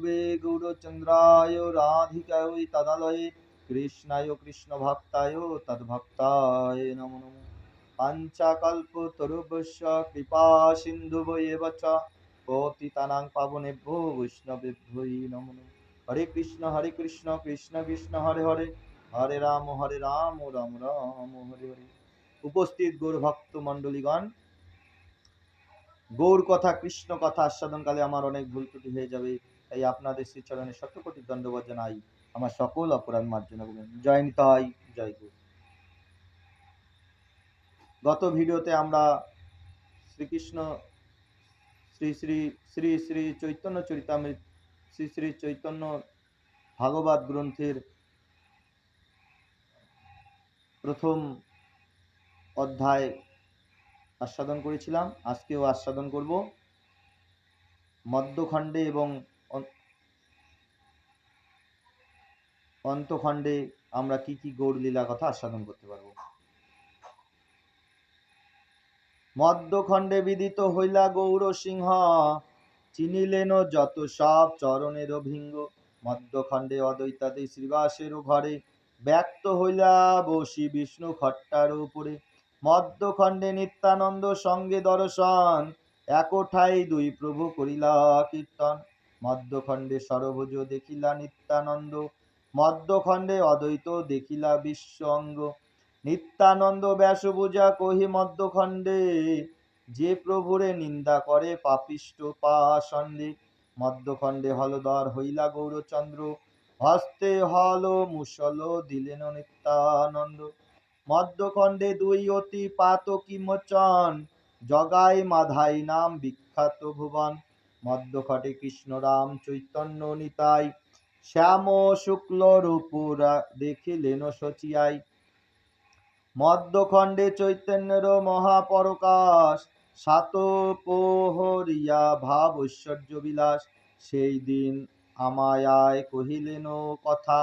গুরুবে গৌরচন্দ্রায় রাধিকায় তদালয়ে, কৃষ্ণায় কৃষ্ণ ভক্তায় তদ্ভক্তায় নমো নমঃ। পাঞ্চাকল্প তরুভস্য কৃপা সিন্ধু এব চ পতিতানাং পাবনেভ্যো বৈষ্ণবেভ্যো নমো নমঃ। হরে কৃষ্ণ হরে কৃষ্ণ কৃষ্ণ কৃষ্ণ, হরে হরে। হরে রাম হরে রাম রাম রাম, হরে হরে। উপস্থিত গৌর ভক্ত মণ্ডলীগণ গৌর কথা কৃষ্ণ কথা আস্বাদনকালে আমার অনেক ভুল ত্রুটি হয়ে যাবে। তাই আপনাদের শ্রীচরণে শত কোটি দণ্ডবাদ জানাই। আমার সকল অপরাধ মার্জনা করবেন জয় নিতাই, জয় গুরু। গত ভিডিওতে আমরা শ্রীকৃষ্ণ শ্রী শ্রী শ্রী শ্রী চৈতন্য চরিতামৃত, শ্রী শ্রী চৈতন্য ভাগবত গ্রন্থের প্রথম অধ্যায় আস্বাদন করেছিলাম। আজকেও আস্বাদন করব। মধ্যখণ্ডে এবং অন্তখণ্ডে আমরা কি কি গৌর লীলা কথা আস্বাদন করতে পারব? মধ্যখণ্ডে বিদিত হইলা গৌর সিংহ, চিনিলেন যত সব চরণের ভিঙ্গ মধ্যখণ্ডে অদ্বৈতাদি শ্রীবাসের ঘরে ব্যক্ত হইলা বসি বিষ্ণু খট্টার উপরে। মধ্যখণ্ডে নিত্যানন্দ সঙ্গে দর্শন, একঠাই দুই প্রভু করিলা কীর্তন। মধ্যখণ্ডে সরভুজ দেখিলা নিত্যানন্দ মধ্যখণ্ডে অদ্বৈত দেখিলা বিশ্ব অঙ্গ নিত্যানন্দ ব্যাসপূজা কহি মধ্যখণ্ডে যে প্রভুরে নিন্দা করে পাপিষ্ট পাষণ্ডে মধ্যখণ্ডে হলদর হইলা গৌরচন্দ্র, হস্তে হল মুসল দিলেন নিত্যানন্দ। মধ্যখণ্ডে দুই অতি পাতকি মোচন, জগাই মাধাই নাম বিখ্যাত ভুবন। মধ্যখণ্ডে কৃষ্ণ রাম চৈতন্য নিতাই শ্যাম শুক্ল রূপুরা দেখিলেন সচিয়াই মধ্যখণ্ডে চৈতন্যের মহাপরকাশ সাত পোহরিয়া ভাব ঐশ্বর্য বিলাস। সেই দিন আমায়ায় কহিলেন কথা,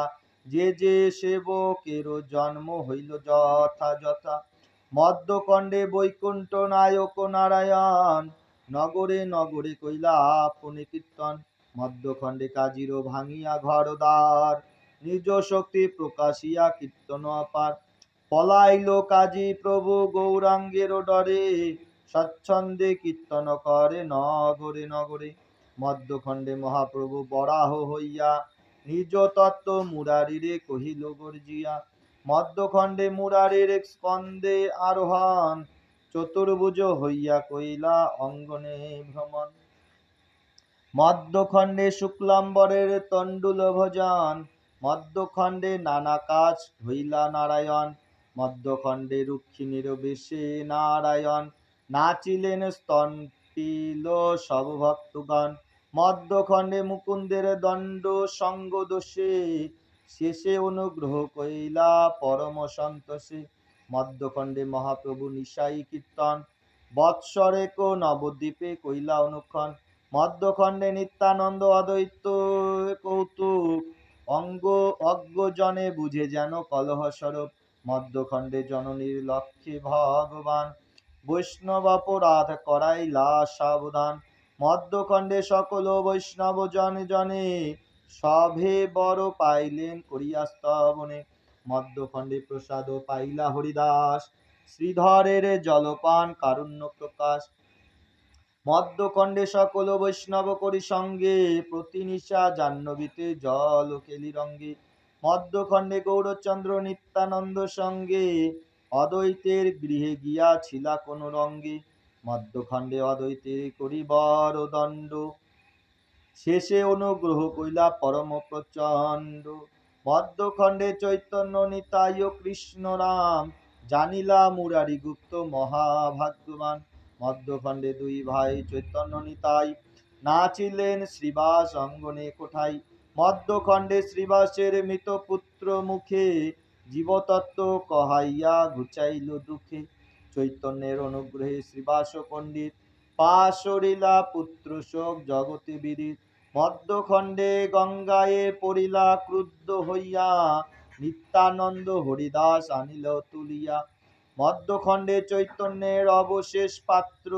যে যে সেবকের জন্ম হইল যথা যথা। মধ্যখণ্ডে বৈকুণ্ঠ নায়ক নারায়ণ, নগরে নগরে কইলা আপনি কীর্তন মধ্যখণ্ডে কাজির ভাঙিয়া ঘরদ্বার নিজ শক্তি প্রকাশিয়া কীর্তন অপার। পলাইল কাজী প্রভু গৌরাঙ্গের ডরে, স্বচ্ছন্দে কীর্তন করে নগরে নগরে। মধ্যখণ্ডে মহাপ্রভু বরাহ হইয়া, নিজ তত্ত্ব মুরারিরে কহিল গর্জিয়া, মধ্যখণ্ডে মুরারির স্কন্দে আরোহণ, চতুর্ভুজ হইয়া কইলা অঙ্গনে ভ্রমণ। মধ্যখণ্ডে শুক্লাম্বরের তণ্ডুল ভজন, মধ্যখণ্ডে নানা কাজ হইলা নারায়ণ, মধ্যখণ্ডে রুক্ষিণীর বেশে নারায়ণ, নাচিলেন স্তন্তিল সব ভক্তগণ, মধ্যখণ্ডে মুকুন্দের দণ্ড সঙ্গ দোষে, শেষে অনুগ্রহ কইলা পরম সন্তোষে, মধ্যখণ্ডে মহাপ্রভু নিশাই কীর্তন, বৎসরে কো নবদ্বীপে কইলা অনুক্ষণ মধ্যখণ্ডে নিত্যানন্দ অদ্বৈত কৌতুক, অঙ্গ অজ্ঞজনে বুঝে যেন কলহ স্বরূপ মধ্যখণ্ডে জননীর লক্ষ্যে ভগবান, বৈষ্ণব অপরাধ করাইলা সাবধান। মধ্যখণ্ডে সকল বৈষ্ণব জনে জনে সভে বড় পাইলেন করিয়া স্তবনে। মধ্যখণ্ডে প্রসাদ পাইলা হরিদাস। শ্রীধরের জলপান কারুণ্য প্রকাশ। মধ্যখণ্ডে সকল বৈষ্ণব করি সঙ্গে প্রতিনিশা জাহ্নবীতে জল ও কেলি রঙ্গে। মধ্যখণ্ডে গৌরচন্দ্র নিত্যানন্দ সঙ্গে, অদ্বৈতের গৃহে গিয়া ছিলা কোন রঙ্গে। মধ্যখণ্ডে অদ্বৈতের করিবর দণ্ড, শেষে অনুগ্রহ কইলা পরম প্রচণ্ড। মধ্যখণ্ডে চৈতন্য, নিতাই কৃষ্ণ রাম জানিলা মুরারি গুপ্ত মহাভাগ্যবান। মধ্যখণ্ডে দুই ভাই চৈতন্য নিতাই। নাচিলেন শ্রীবাস অঙ্গনে কোঠাই। মধ্যখণ্ডে শ্রীবাসের মৃত পুত্র মুখে জীবতত্ত্ব কহাইয়া ঘুচাইল দুঃখে। চৈতন্যের অনুগ্রহে শ্রীবাস পণ্ডিত পাশরিলা পুত্র শোক জগতে বিদিত। মধ্যখণ্ডে গঙ্গায়ে পড়িলা ক্রুদ্ধ হইয়া নিত্যানন্দ হরিদাস আনিল তুলিয়া। মধ্যখণ্ডে চৈতন্যের অবশেষ পাত্র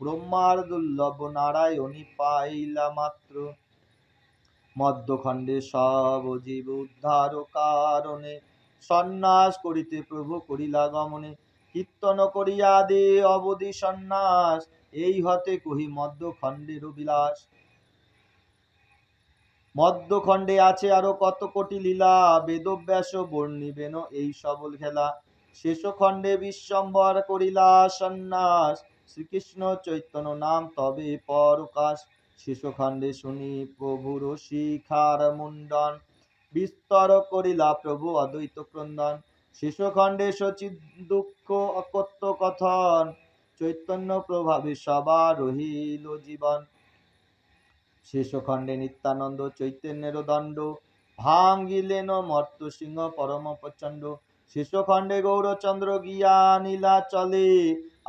ব্রহ্মার দুর্লভ নারায়ণী পাইলা মাত্র। মধ্যখণ্ডে সব জীব উদ্ধার কারণে সন্ন্যাস করিতে প্রভু করিলা গমনে। কীর্তন করিয়া দে অবধি সন্ন্যাস, এই হতে কহি মধ্যখণ্ডের বিলাস মধ্যখণ্ডে আছে আরও কত কোটি লীলা, বেদব্যাস বর্ণিবেন এই সবল খেলা। শেষ খণ্ডে বিশ্বম্বর করিলা সন্ন্যাস। শ্রীকৃষ্ণ চৈতন্য নাম তবে পরকাশ। শেষ খণ্ডে শুনি প্রভুর শিখার মুন্ডন বিস্তর করিলা প্রভু অদ্বৈত ক্রন্দন। শেষ খণ্ডে সচিত দুঃখ অকত্য কথন। চৈতন্য প্রভাবে সবার রহিল জীবন। শেষ খণ্ডে নিত্যানন্দ চৈতন্যের দণ্ড। ভাঙ্গিলেন মর্ত সিংহ পরম প্রচণ্ড। শেষ খণ্ডে গৌরচন্দ্র গিয়া নীলা চলে।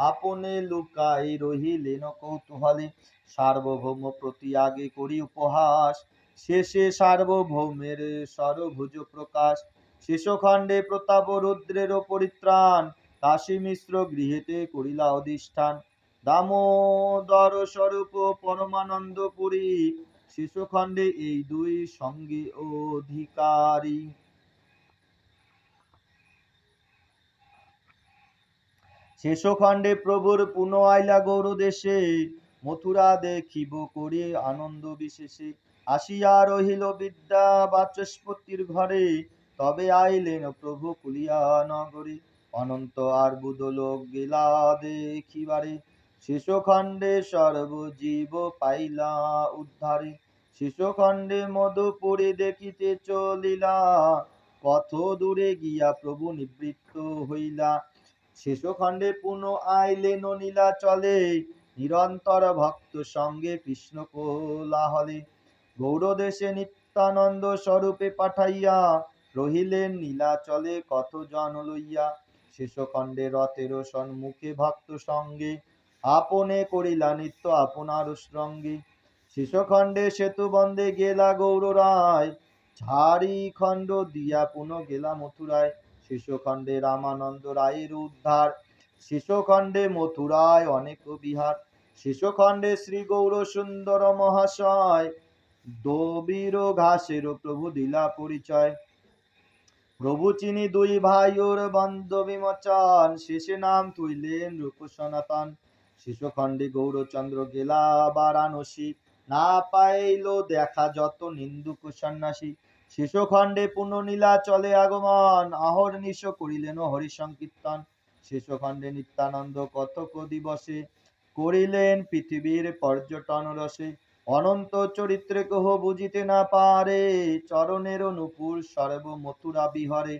আপনে লুকাই রহিলেন কৌতূহলে। সার্বভৌম প্রতি আগে করি উপহাস। শেষে সার্বভৌমের সরভুজ প্রকাশ। শেষ খণ্ডে প্রতাপ রুদ্রের পরিত্রাণ। কাশী মিশ্র গৃহেতে করিলা অধিষ্ঠান। দামোদর স্বরূপ পরমানন্দ পুরী। শিশুখণ্ডে এই দুই সঙ্গে অধিকারী। শেষখণ্ডে প্রভুর পুনঃ আইলা গৌর দেশে মথুরা দেখিব করে আনন্দ বিশেষে। আসিয়া রহিল বিদ্যা বাচস্পতির ঘরে, তবে আইলেন প্রভু কুলিয়া নগরে অনন্ত আর বুদলোক গেলা দেখিবারে। শেষখণ্ডে সর্বজীব পাইলা উদ্ধারে। শেষখণ্ডে মধুপুরে দেখিতে চলিলা কত দূরে গিয়া প্রভু নিবৃত্ত হইলা। শেষখণ্ডে পুনঃ আইলেন নীলা চলে। নিরন্তর ভক্ত সঙ্গে কৃষ্ণ কোলাহলে। গৌরদেশে নিত্যানন্দ স্বরূপে পাঠাইয়া রহিলেন নীলাচলে কত জন লইয়া। শেষখণ্ডে রথের সম্মুখে ভক্ত সঙ্গে আপনে করিলা নিত্য আপনার সঙ্গে। শেষখণ্ডে সেতু বন্দে গেলা গৌর রায়। ঝাড়ি খণ্ড দিয়া পুনঃ গেলা মথুরায়। শেষখণ্ডে রামানন্দ রায়ের উদ্ধার। শেষখণ্ডে মথুরায় অনেক বিহার। শেষখণ্ডে শ্রী গৌর সুন্দর মহাশয়। দবির ঘাসের প্রভু দিলা পরিচয়। প্রভু চিনি দুই ভাইয়োর বন্ধ বিমোচন শেষে নাম তুইলেন রূপ সনাতন শিশুখণ্ডে গৌরচন্দ্র গেলা বারাণসী। না পাইল দেখা যত নিন্দুক সন্ন্যাসী। শিশুখণ্ডে পুননীলা চলে আগমন। আহর নিশ করিলেন হরি সংকীর্তন শেষখণ্ডে নিত্যানন্দ কতক দিবসে করিলেন পৃথিবীর পর্যটন রসে। অনন্ত চরিত্রে কহ বুঝিতে না পারে, চরণের নুপুর সর্ব মথুরা বিহরে।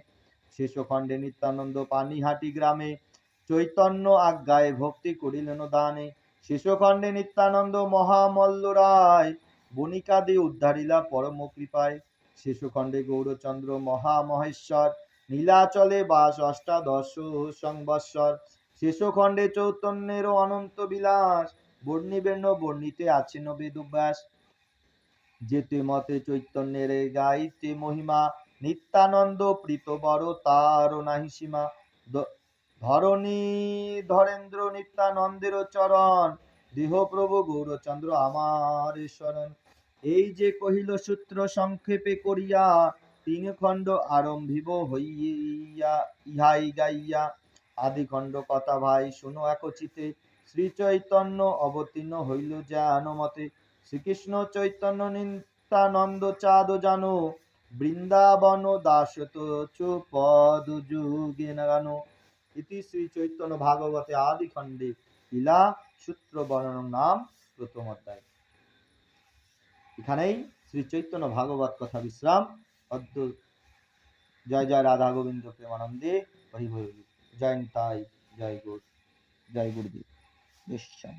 শেষখণ্ডে নিত্যানন্দ পানিহাটি গ্রামে চৈতন্য আজ্ঞায় ভক্তি করিলেন দানে। শেষখণ্ডে নিত্যানন্দ মহামল্ল রায় বণিকাদি উদ্ধারিলা পরম কৃপায়। শেষখণ্ডে গৌরচন্দ্র মহামহেশ্বর, নীলাচলে বাস অষ্টাদশ সংবৎসর শেষখণ্ডে চৈতন্যের অনন্ত বিলাস বর্ণিবেন বর্ণিতে আছেন বেদব্যাস যেতে মতে চৈতন্যের গাইতে মহিমা, নিত্যানন্দ প্রীত বড় তার নাহি সীমা। ধরণী ধরেন্দ্র নিত্যানন্দের চরণ দেহ প্রভু গৌরচন্দ্র আমার শরণ। এই যে কহিল সূত্র সংক্ষেপে করিয়া তিন খণ্ড আরম্ভিব হইয়া, ইহাই গাইয়া আদি খণ্ড কথা ভাই, শুনো একচিতে শ্রী চৈতন্য অবতীর্ণ হইল যেন মতে শ্রীকৃষ্ণ চৈতন্য নিত্যানন্দ চাঁদ জানো, বৃন্দাবন দাসত পদ যুগে গানো। ইতি শ্রী চৈতন্য ভাগবতে আদি খণ্ডে লীলা সূত্র বর্ণন নাম প্রথম অধ্যায়। এখানেই শ্রী চৈতন্য ভাগবত কথা বিশ্রাম। অদ্য জয় জয় রাধা গোবিন্দ প্রেমানন্দে হরি জয়ন্তাই জয় গুরু, জয় গুরুদেব। নিশ্চয়।